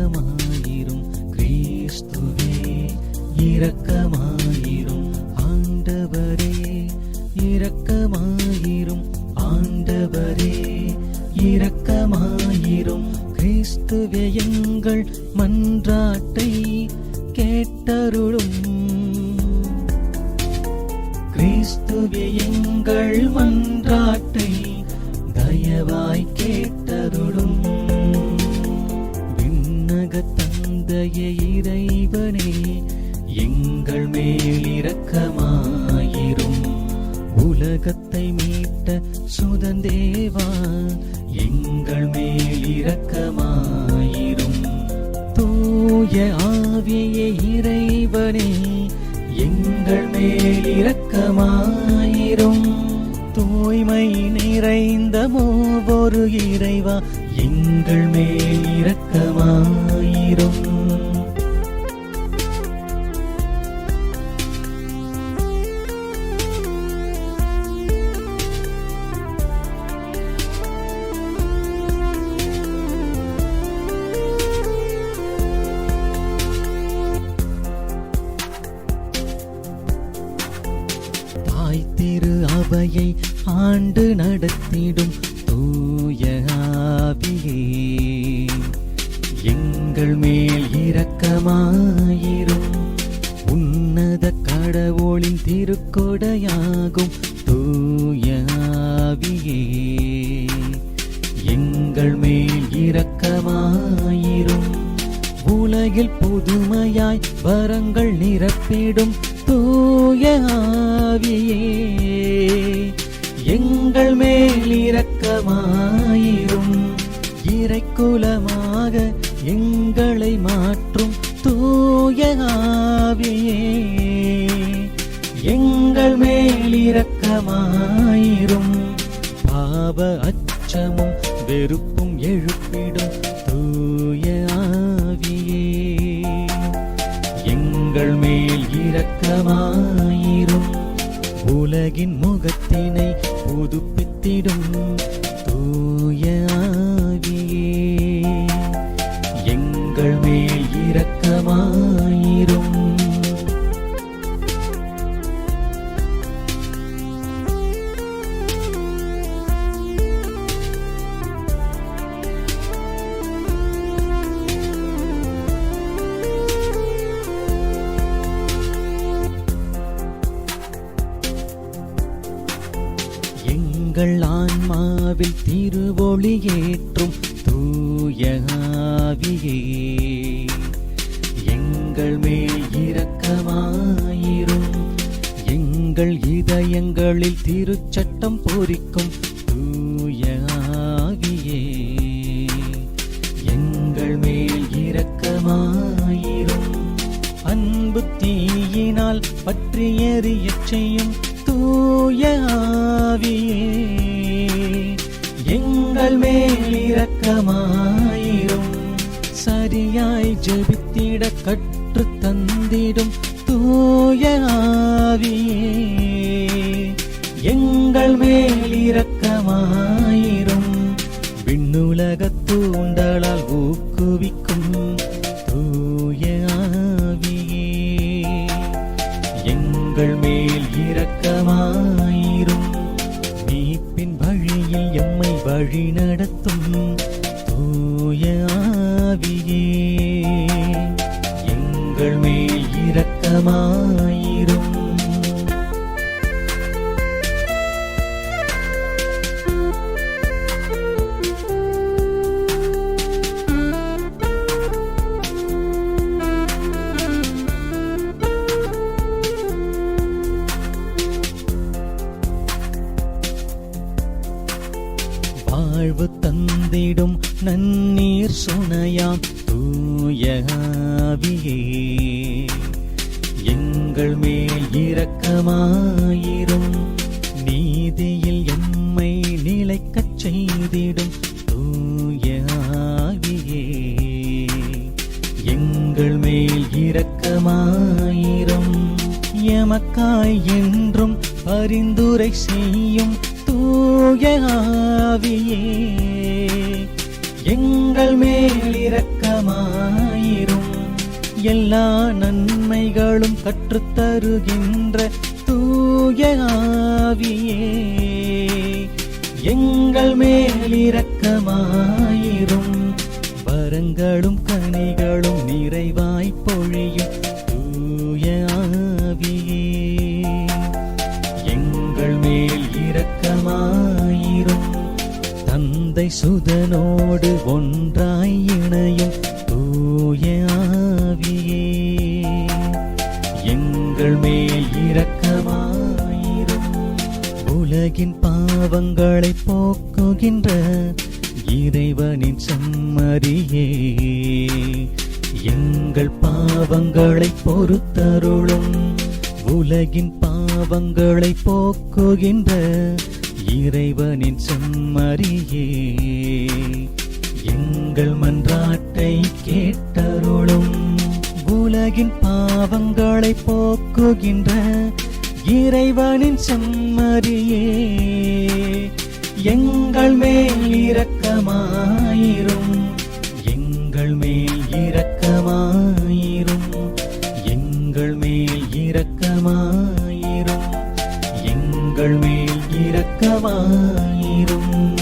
இரக்கமாயிரும் கிறிஸ்துவே இரக்கமாயிரும். ஆண்டவரே இரக்கமாயிரும். ஆண்டவரே இரக்கமாயிரும். கிறிஸ்துவே எங்கள் மன்றாட்டை கேட்டருளும். கிறிஸ்துவே எங்கள் மன்றாட்டை தயவாய் கேட்டு இரக்கமாயிரும். தூய ஆவியே இறைவனே எங்கள் மேல் இரக்கமாயிரும். தூய்மை நிறைந்த மூவொரு இறைவா எங்கள் மேல் இரக்கமாயிரும். திரு அவையை ஆண்டு நடத்திடும் தூய ஆவியே. எங்கள் மேல் இரக்கமாயிரும். உன்னத கடவுளின் திருக்கொடையாகும் தூய ஆவியே. எங்கள் மேல் இரக்கமாயிரும். உலகில் புதுமையாய் வரங்கள் நிரப்பிடும் தூய ஆவியே எங்கள் மேல் இரக்கமாயிரும். இறைக்குலமாக எங்களை மாற்றும் தூய ஆவியே எங்கள் மேல் இரக்கமாயிரும். பாவ அச்சமும் வெறுப்பு இரக்கமாயிரும். உலகின் முகத்தினை புதுப்பித்திடும் தூயாவியே எங்கள் மேல் இரக்கமாய் எங்கள் ஆன்மாவில் திருவொளி ஏற்றும் தூய எங்கள் மேல் இரக்கமாயிரும். எங்கள் இதயங்களில் திருச்சட்டம் பொறிக்கும் தூய எங்கள் மேல் இரக்கமாயிரும். அன்பு தீயினால் பற்றி எறியச் செய்யும் எங்கள் மேல் இரக்கமாயிரும். சரியாய் ஜெபித்திட கற்று தந்திடும் தூய ஆவியே. எங்கள் மேல் இரக்கமாயிரும் வழி நடத்தும் தூய ஆவியே. எங்கள் மேல் இரக்கமா சுனையாம் தூயாவியே எங்கள் மேல் இரக்கமாயிரும். நீதியில் எம்மை நிலைக்கச் செய்திடும். தூயாவியே எங்கள் மேல் இரக்கமாயிரும். எமக்காய் என்றும் பரிந்துரை செய்யும். தூயாவியே எங்கள் மேலிரக்கமாயிரும் எல்லா நன்மைகளும் கற்றுத்தருகின்ற தூய ஆவியே. எங்கள் மேலிரக்கமாயிரும் வரங்களும் கனிகளும் நிறைவாய் பொழியும். தந்தை ஒன்றாய் இணையும் தூயாவியே எங்கள் மேல் இரக்கமாயிரும். உலகின் பாவங்களை போக்குகின்ற இறைவனின் செம்மறியே. எங்கள் பாவங்களை பொறுத்தருளும். உலகின் பாவங்களை போக்குகின்ற இறைவனின் செம்மறியே எங்கள் மன்றாட்டை கேட்டருளும். உலகின் பாவங்களை போக்குகின்ற இறைவனின் செம்மறியே எங்கள் மேல் இரக்கமாயிரும். எங்கள் மேல் எங்கள் மேல் இரக்கமாயிரும்.